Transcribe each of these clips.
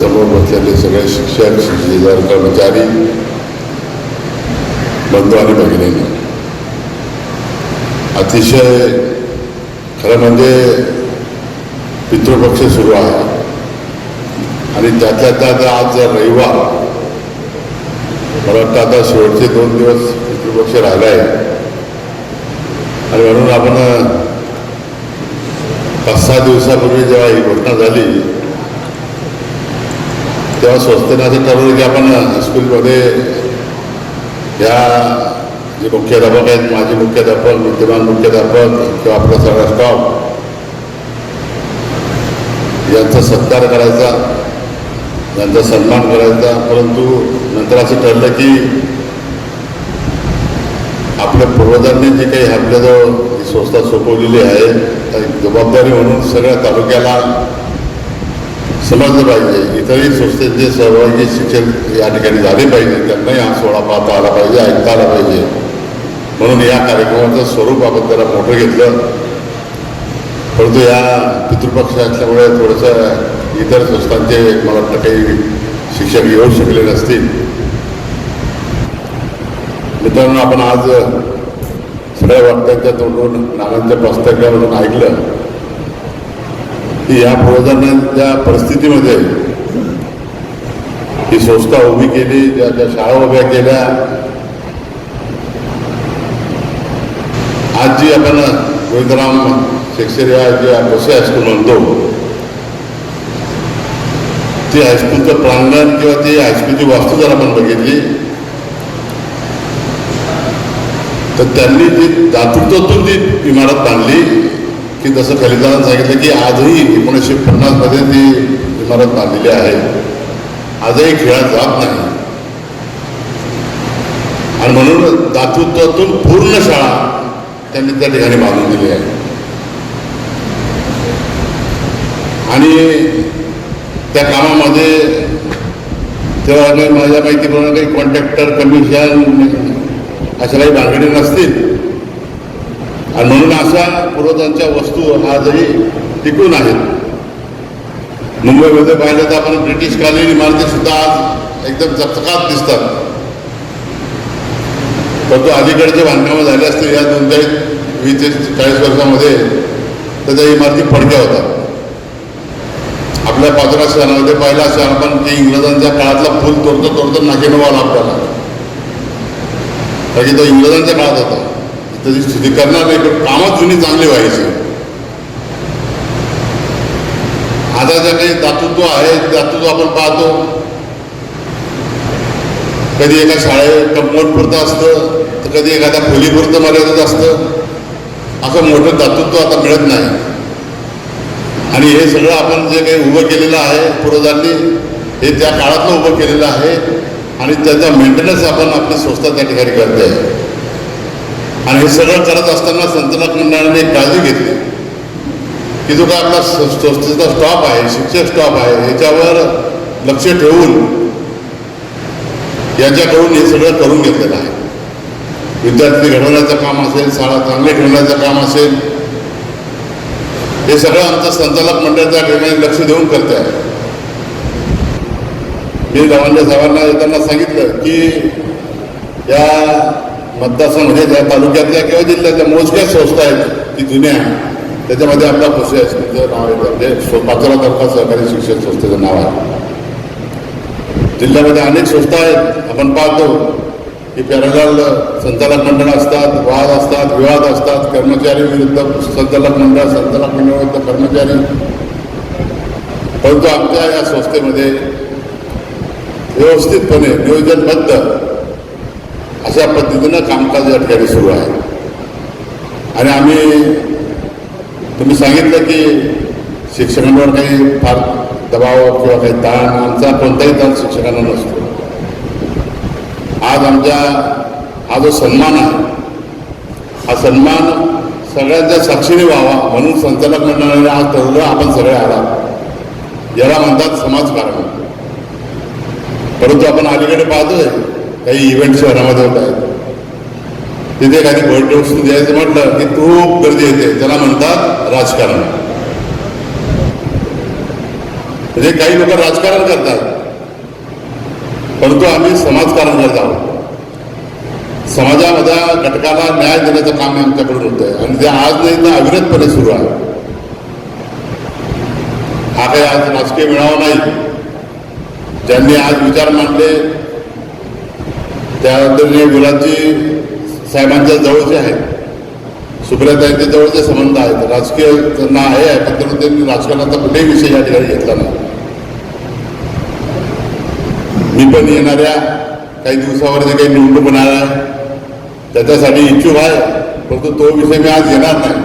समोर बसलेले सगळे शिक्षक शिक्षिका कर्मचारी बंधू आणि भगिनींनो अतिशय खरं म्हणजे पितृपक्ष सुरू आहे. आणि त्यातल्या त्यात आज जर रविवार मला वाटतं आता शेवटचे दोन दिवस पितृपक्ष राहिला आहे आणि म्हणून आपण पाच सहा दिवसापूर्वी जेव्हा ही घटना झाली तेव्हा स्वस्तेनं असं ठरवलं की आपण हायस्कूलमध्ये या जे मुख्याध्यापक आहेत माजी मुख्याध्यापक विद्यमान मुख्याध्यापक किंवा आपला सगळा स्टॉफ यांचा सत्कार करायचा यांचा सन्मान करायचा परंतु नंतर असं ठरलं की आपल्या पूर्वजांनी जी काही आपल्याजवळ ही संस्था सोपवलेली आहे त्या जबाबदारी म्हणून सगळ्या तालुक्याला समजलं पाहिजे. इतरही संस्थेचे सहभागी शिक्षक या ठिकाणी झाले पाहिजे त्यांनाही हा सोहळा पाहता आला पाहिजे ऐकता आला पाहिजे. म्हणून या कार्यक्रमाचं स्वरूप आपण त्याला मोठं घेतलं. परंतु या पितृपक्ष असल्यामुळे थोडंसं इतर संस्थांचे मला वाटतं काही शिक्षक येऊ शकले नसतील. मित्रांनो आपण आज सगळ्या वक्त्यांच्या तोंडून नानांच्या पुस्तकावरून ऐकलं की या पूर्वजांना परिस्थितीमध्ये ही संस्था उभी केली ज्या ज्या शाळा उभ्या केल्या. आज जी आपण गोविंदराम शेक्षरिया जे कसे हायस्कूल म्हणतो ती हायस्कूलचं प्रांगण किंवा ती हायस्कूलची वास्तू जर आपण बघितली तर त्यांनी जी दातृत्वातून जी इमारत बांधली. की जसं खलिदारानं सांगितलं की आजही एकोणीसशे पन्नासमध्ये ती इमारत बांधलेली आहे. आजही खेळात जात नाही. आणि म्हणून दातृत्वातून पूर्ण शाळा त्यांनी त्या ठिकाणी बांधून दिली आहे. आणि त्या कामामध्ये तेव्हा माझ्या माहितीप्रमाणे काही कॉन्ट्रॅक्टर कमिशन अशा काही भानगडी नसतील. आणि म्हणून अशा पूर्वजांच्या वस्तू आजही टिकून आहेत मुंबईमध्ये पाहिलं तर आपण ब्रिटिशकालीन इमारती सुद्धा आज एकदम चकचकात दिसतात. परंतु अलीकडचे बांधकामं झाले असतील या दोन चाळीस वीस ते चाळीस वर्षामध्ये तर त्या इमारती फडक्या होतात. आपल्या पाचोरा शहरामध्ये पाहिलं असं आपण की इंग्रजांच्या काळातला पूल तोडतो तोडतो नाकेनं आला आपल्याला कारण की तो इंग्रजांच्या काळात होता. त्याची स्थिती करणार नाही पण कामं जुनी चांगली व्हायची. आता ज्या काही दातृत्व आहे दातृत्व आपण पाहतो. कधी एका शाळेत कंपाऊंड पुरतं असतं तर कधी एखाद्या खोलीपुरतं मर्यादित असतं. असं मोठं दातृत्व आता मिळत नाही. आणि हे सगळं आपण जे काही उभं केलेलं आहे पूर्वजांनी हे त्या काळातलं उभं केलेलं आहे. आणि त्याचा मेंटेनन्स आपण आपली संस्था त्या ठिकाणी करते. आहे आणि हे सगळं करत असताना संचालक मंडळाने एक काळजी घेतली. की जो काय आपला स- संस्थेचा स्टॉप आहे शिक्षक स्टॉप आहे याच्यावर लक्ष ठेवून याच्याकडून हे सगळं करून घेतलेलं आहे. विद्यार्थी घडवण्याचं काम असेल शाळा चांगली ठेवण्याचं काम असेल हे सगळं आमचं संचालक मंडळ त्या ठिकाणी लक्ष देऊन करते आहे मी लवंडे साहेबांना त्यांना सांगितलं की या मतदारसंघामध्ये ज्या तालुक्यातल्या किंवा जिल्ह्यातल्या मोजक्या संस्था आहेत की जुन्या त्याच्यामध्ये आपला खुशी हायस्कूलचं नाव आहे. म्हणजे पाचोरा तालुका सहकारी शिक्षण संस्थेचं नाव आहे. जिल्ह्यामध्ये अनेक संस्था आहेत आपण पाहतो की पॅरल संचालक मंडळ असतात वाद असतात विवाद असतात कर्मचारी विरुद्ध संचालक मंडळ संचालक मंडळ विरुद्ध कर्मचारी. परंतु आमच्या या संस्थेमध्ये व्यवस्थितपणे नियोजनबद्ध अशा पद्धतीनं कामकाज या ठिकाणी सुरू आहे. आणि आम्ही तुम्ही सांगितलं की शिक्षकांवर काही फार दबाव किंवा काही ताण आमचा कोणताही ताण शिक्षकांना नसतो. आज आमच्या हा जो सन्मान आहे हा सन्मान सगळ्यांच्या साक्षीने व्हावा म्हणून संचालक मंडळाने आज ठरवलं आपण सगळे आला याला म्हणतात समाजकारण परंतु आपण अलीकडे पाहतोय काही इव्हेंट शहरामध्ये होत आहेत. तिथे एखादी बर्थडे वस्तू द्यायचं म्हटलं की खूप गर्दी येते. त्याला म्हणतात राजकारण. म्हणजे काही लोक राजकारण करतात. परंतु आम्ही समाजकारण करत आहोत. समाजामध्ये घटकाला न्याय देण्याचं काम आमच्याकडून होत आहे. आणि ते आज नाही तर अविरतपणे सुरू आहे. हा काही आज राजकीय मेळावा नाही. ज्यांनी आज विचार मांडले त्याबद्दल गुलाबजी साहेबांच्या जवळचे आहेत. सुप्रियाताईंच्या जवळचे संबंध आहेत. राजकीय त्यांना हे आहे पण तर त्यांनी राजकारणाचा कुठेही विषय या ठिकाणी घेतला नाही. मी पण येणाऱ्या काही दिवसावर जे काही निवडणूक होणार आहे त्याच्यासाठी इच्छुक आहे परंतु तो विषय मी आज घेणार नाही.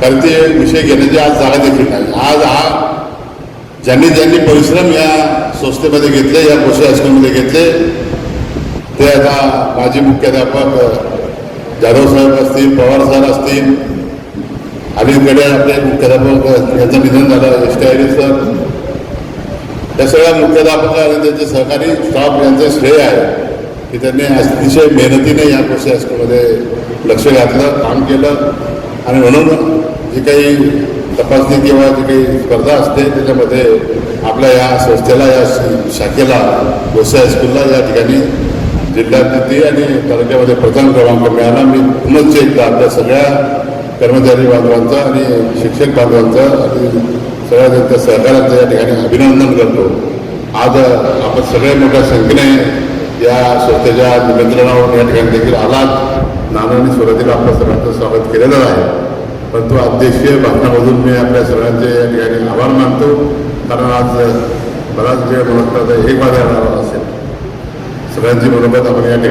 कारण ते विषय घेण्याची आज जागा देखील नाही. आज हा ज्यांनी ज्यांनी परिश्रम या संस्थेमध्ये घेतले या कृषी हायस्कूलमध्ये घेतले ते आता माजी मुख्याध्यापक जाधव साहेब असतील पवार सर असतील अलीकडे आपले मुख्याध्यापक यांचं निधन झालं एस टी आय सर. या सगळ्या मुख्याध्यापक आणि त्यांचे सहकारी स्टाफ यांचं श्रेय आहे की त्यांनी अतिशय मेहनतीने या कृषी हायस्कूलमध्ये लक्ष घातलं काम केलं. आणि म्हणून जे काही तपासणी किंवा जी काही स्पर्धा असते त्याच्यामध्ये आपल्या या संस्थेला या शाखेला गोसाई हायस्कूलला या ठिकाणी जिल्ह्यात ती आणि तालुक्यामध्ये प्रथम क्रमांक मिळाला. मी पुनश्च एकदा आपल्या सगळ्या कर्मचारी बांधवांचा आणि शिक्षक बांधवांचा आणि सगळ्या त्यांच्या सहकार्याचं या ठिकाणी अभिनंदन करतो. आज आपण सगळे मोठ्या संख्येने या संस्थेच्या निमंत्रणावर या ठिकाणी देखील आलात. नानांनी सुरुवातीला आपल्या सर्वांचं स्वागत केलेलं आहे. परंतु अध्यक्षीय भाषणामधून मी आपल्या सर्वांचे या ठिकाणी आभार मानतो. कारण आज बराच वेळ म्हणत एक वाजायला असेल. सगळ्यांची मनोगत आपण या ठिकाणी